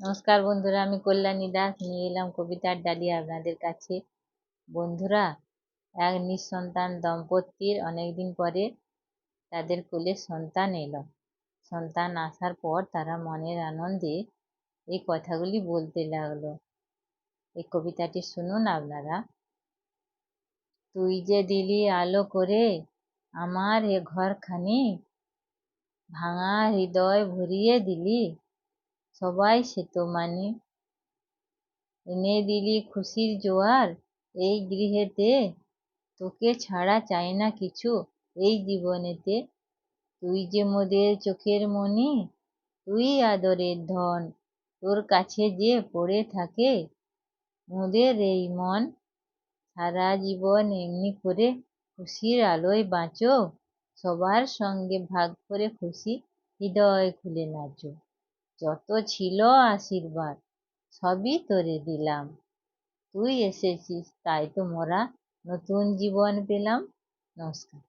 নমস্কার বন্ধুরা, আমি কল্যাণী দাস, নিয়ে এলাম কবিতার ডালি আপনাদের কাছে। বন্ধুরা, এক নিঃসন্তান দম্পতির অনেকদিন পরে তাদের কোলে সন্তান এলো। সন্তান আসার পর তারা মনের আনন্দে এই কথাগুলি বলতে লাগল। এই কবিতাটি শুনুন আপনারা। তুই যে দিলি আলো করে আমার এ ঘরখানি, ভাঙা হৃদয় ভরিয়ে দিলি সবাই সে তো মানি এনে দিলি খুশির জোয়ার, এই গৃহেতে তোকে ছাড়া চায় না কিছু, এই জীবনেতে। তুই যে মোদের চোখের মনি, তুই আদরের ধন, তোর কাছে যে পড়ে থাকে, মোদের এই মন, সারা জীবন এমনি করে খুশির আলোয় বাঁচো, সবার সঙ্গে ভাগ করে খুশি, হৃদয় খুলে নাচো। যত ছিল আশীর্বাদ, সবই তোরে দিলাম। তুই এসেছিস, তাই তো মোরা নতুন জীবন পেলাম। নমস্কার।